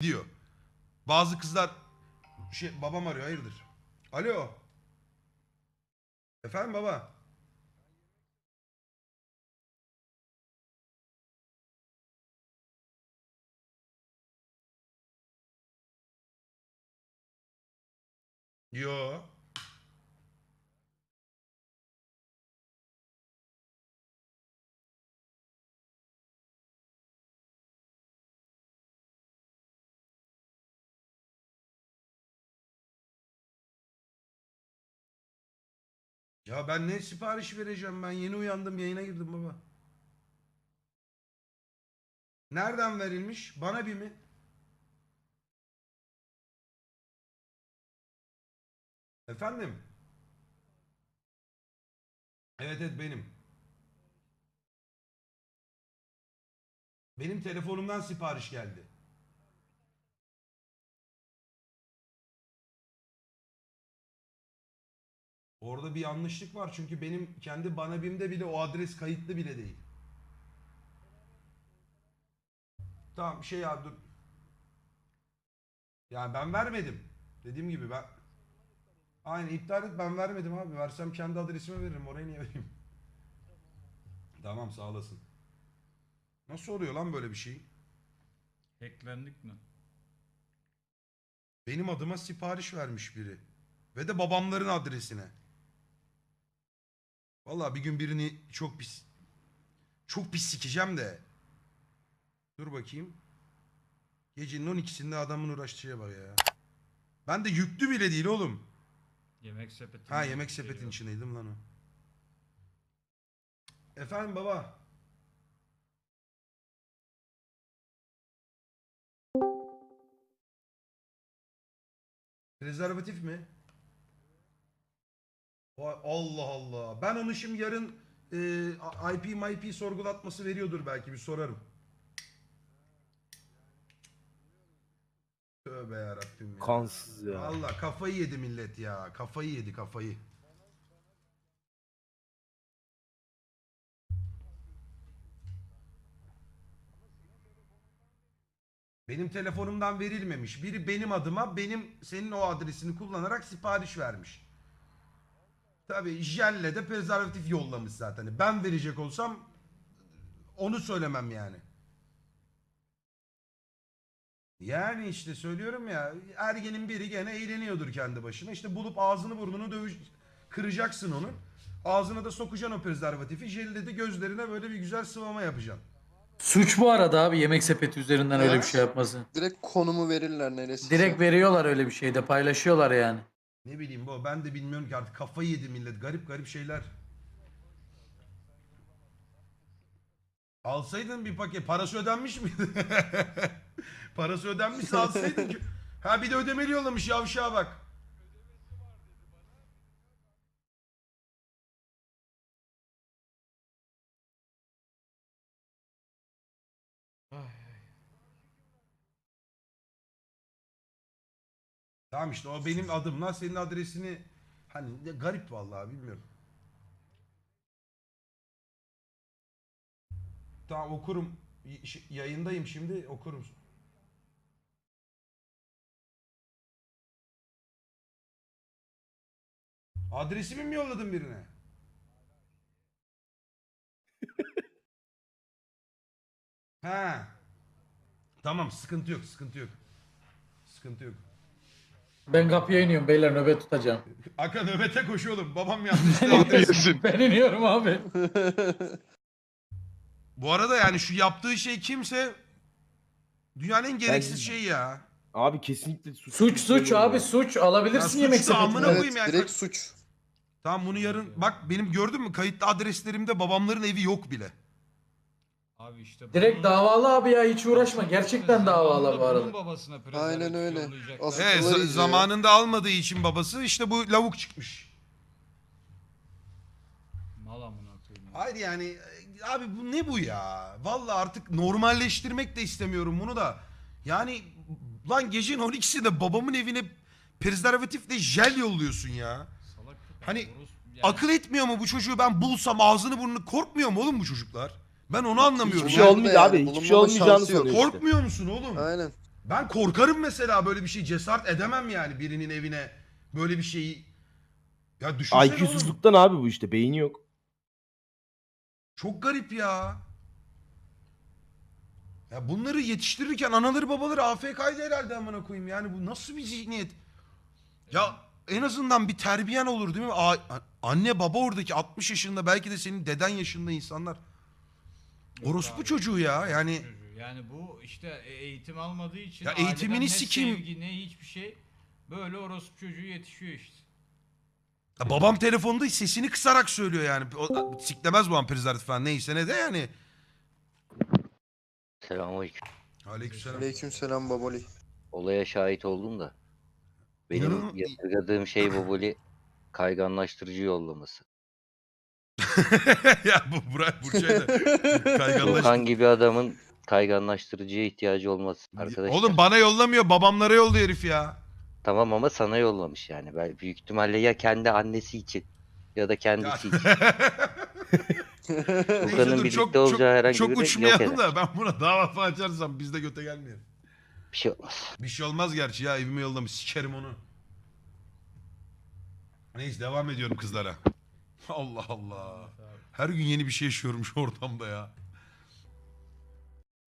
diyor. Bazı kızlar şey babam arıyor hayırdır? Alo. Efendim baba. Yo. Ya ben ne sipariş vereceğim ben yeni uyandım yayına girdim baba. Nereden verilmiş? Bana bir mi? Efendim? Evet evet benim. Benim telefonumdan sipariş geldi. Orada bir yanlışlık var çünkü benim kendi bana bimde bile o adres kayıtlı bile değil. Tamam şey ya dur. Yani ben vermedim. Dediğim gibi ben Aynen iptal et ben vermedim abi. Versem kendi adresime veririm. Oraya niye vereyim? Tamam sağ olasın. Nasıl oluyor lan böyle bir şey? Hacklendik mi? Benim adıma sipariş vermiş biri. Ve de babamların adresine. Vallahi bir gün birini çok pis çok pis sikeceğim de. Dur bakayım. Gecenin 12'sinde adamın uğraştığı bak ya. Ben de yüklü bile değil oğlum. Yemek sepeti. Ha yemek sepetin içindeydim lan o. Efendim baba. Rezervatif mi? Vay Allah Allah. Ben onu şimdi yarın e, IP MIP sorgulatması veriyordur belki bir sorarım. Tövbe yarabbim ya. Kansız ya. Valla kafayı yedi millet ya. Kafayı yedi kafayı. Benim telefonumdan verilmemiş. Biri benim adıma benim senin o adresini kullanarak sipariş vermiş. Tabii jelle de prezervatif yollamış zaten. Ben verecek olsam onu söylemem yani. Yani işte söylüyorum ya ergenin biri gene eğleniyordur kendi başına. İşte bulup ağzını burnunu dövüş kıracaksın onun. Ağzına da sokacaksın o prezervatifi. Jelde de gözlerine böyle bir güzel sıvama yapacaksın. Suç bu arada abi yemek sepeti üzerinden öyle bir şey yapması. Direkt konumu verirler neresi. Direkt veriyorlar öyle bir şeyde paylaşıyorlar yani. Ne bileyim bu ben de bilmiyorum ki artık kafayı yedi millet. Garip garip şeyler. Alsaydın bir paket. Parası ödenmiş miydi? Parası ödenmişse alsaydın ki. Ha bir de ödemeli yollamış yavşağa bak. Tamam işte o benim adımla senin adresini hani ne garip vallahi bilmiyorum. Tamam okurum. Y- ş- Yayındayım şimdi okurum. Adresimi mi yolladın birine? ha. Tamam sıkıntı yok sıkıntı yok. Sıkıntı yok. Ben kapıya iniyorum beyler nöbet tutacağım. Aka nöbete koş oğlum. Babam adres. Ben iniyorum abi. Bu arada yani şu yaptığı şey kimse dünyanın en gereksiz şeyi ya. Abi kesinlikle suç. Suç suç abi suç alabilirsin suç yemek da amına koyayım yani. direkt suç. Tamam bunu yarın bak benim gördün mü kayıtlı adreslerimde babamların evi yok bile. Abi işte Direkt bunun- davalı abi ya hiç uğraşma. Gerçekten davalı bu arada. babasına Aynen öyle. yollayacaklar. Asıl- Evet za- zamanında almadığı için babası işte bu lavuk çıkmış. Mal amına koyayım. ya. Hayır yani e, abi bu ne bu ya? Vallahi artık normalleştirmek de istemiyorum bunu da. Yani lan gecenin 12'sinde babamın evine prezervatifle jel yolluyorsun ya. Salak köpek, Hani orospu- yani Akıl etmiyor mu bu çocuğu ben bulsam ağzını burnunu korkmuyor mu oğlum bu çocuklar? Ben onu anlamıyorum. Hiçbir şey olmayacak abi. Hiçbir Bulunmama şey olmayacağını şansı yok. sanıyor işte. Korkmuyor musun oğlum? Aynen. Ben korkarım mesela böyle bir şey cesaret edemem yani birinin evine böyle bir şeyi. Ya düşünsene oğlum. IQ'suzluktan abi bu işte beyni yok. Çok garip ya. Ya bunları yetiştirirken anaları babaları AFK'ydı herhalde amına koyayım. Yani bu nasıl bir zihniyet? Ya en azından bir terbiyen olur değil mi? A- anne baba oradaki 60 yaşında belki de senin deden yaşında insanlar. Orospu çocuğu ya yani. Yani bu işte e- eğitim almadığı için Ya aileden eğitimini ne sikeyim. sevgi ne hiçbir şey böyle orospu çocuğu yetişiyor işte. Ya babam telefonda sesini kısarak söylüyor yani. O, siklemez bu prezervatif falan neyse ne de yani. Selamünaleyküm. Aleykümselam. Aleykümselam baboli. Olaya şahit oldum da. Benim İnanın- yadırgadığım şey Boboli kayganlaştırıcı yollaması. ya bu Burak Burçay da kayganlaş. Burhan gibi adamın kayganlaştırıcıya ihtiyacı olması arkadaşlar. Oğlum bana yollamıyor babamlara yolluyor herif ya. Tamam ama sana yollamış yani. Ben büyük ihtimalle ya kendi annesi için ya da kendisi için. Neyse Furkan'ın dur, birlikte olacağı herhangi çok biri yok uçmayalım eder. da ben buna dava falan açarsam biz de göte gelmeyelim. Bir şey olmaz. Bir şey olmaz gerçi ya evime yollamış sikerim onu. Neyse devam ediyorum kızlara. Allah Allah. Her gün yeni bir şey yaşıyorum şu ortamda ya.